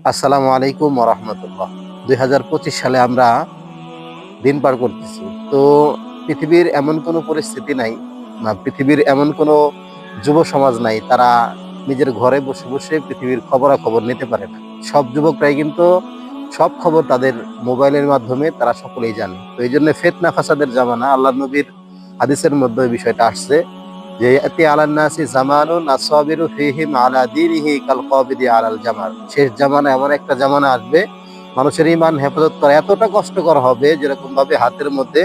আসসালামু আলাইকুম রহমতুল্লাহ। দুই হাজার পঁচিশ সালে আমরা দিন পার করতেছি। তো পৃথিবীর এমন কোনো পরিস্থিতি নাই না পৃথিবীর এমন কোনো যুব সমাজ নাই, তারা নিজের ঘরে বসে বসে পৃথিবীর খবরাখবর নিতে পারে না। সব যুবকরাই কিন্তু সব খবর তাদের মোবাইলের মাধ্যমে তারা সকলেই জানে। তো এই জন্য ফেতনা ফাসাদের জামানা আল্লাহ নবীর হাদিসের মধ্যে বিষয়টা আসছে। যে জামানুন আসাবিরু ফিহিম আলা কাল কাবিদি আলাল জামাল শেষ জামানা এমন একটা জামানা আসবে, মানুষের ইমান হেফাজত করা এতটা কষ্টকর হবে যেরকম ভাবে হাতের মধ্যে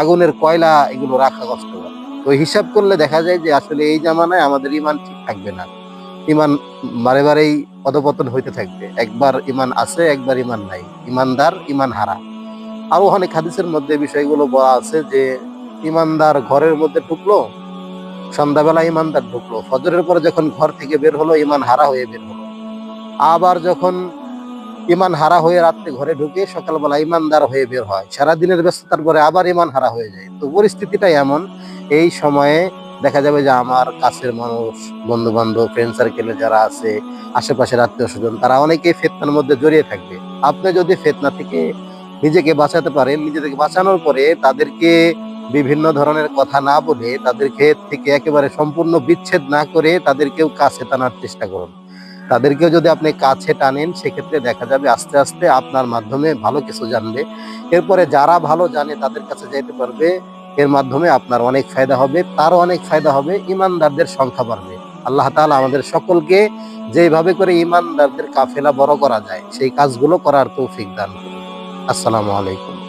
আগুনের কয়লা এগুলো রাখা কষ্টকর। তো হিসাব করলে দেখা যায় যে আসলে এই জামানায় আমাদের ইমান ঠিক থাকবে না। ইমান বারে বারেই অধপতন হইতে থাকবে। একবার ইমান আছে, একবার ইমান নাই। ইমানদার ইমান হারা। আরও অনেক হাদিসের মধ্যে বিষয়গুলো বলা আছে যে ইমানদার ঘরের মধ্যে ঢুকলো সন্ধ্যাবেলা ইমানদার ঢুকলো। ফজরের পরে যখন ঘর থেকে বের হলো ইমান হারা হয়ে বের হলো। আবার যখন ইমান হারা হয়ে রাত্রে ঘরে ঢুকে সকালবেলা ইমানদার হয়ে বের হয়। সারাদিনের ব্যস্ততার পরে আবার ইমান হারা হয়ে যায়। তো পরিস্থিতিটা এমন, এই সময়ে দেখা যাবে যে আমার কাছের মানুষ বন্ধু বান্ধব ফ্রেন্ড সার্কেলে যারা আছে, আশেপাশের আত্মীয় স্বজন, তারা অনেকেই ফেতনার মধ্যে জড়িয়ে থাকবে। আপনি যদি ফেতনা থেকে নিজেকে বাঁচাতে পারেন নিজেকে বাঁচানোর পরে তাদেরকে বিভিন্ন ধরনের কথা না বলে তাদেরকে থেকে একেবারে সম্পূর্ণ বিচ্ছেদ না করে তাদেরকেও কাছে টানার চেষ্টা করুন। তাদেরকেও যদি আপনি কাছে টানেন, সেক্ষেত্রে দেখা যাবে আস্তে আস্তে আপনার মাধ্যমে ভালো কিছু জানবে। এরপরে যারা ভালো জানে তাদের কাছে যেতে পারবে। এর মাধ্যমে আপনার অনেক ফায়দা হবে, তারও অনেক ফায়দা হবে, ইমানদারদের সংখ্যা বাড়বে। আল্লাহ তাআলা আমাদের সকলকে যেভাবে করে ইমানদারদের কাফেলা বড় করা যায়, সেই কাজগুলো করার তৌফিক দান করুন। আসসালামু আলাইকুম।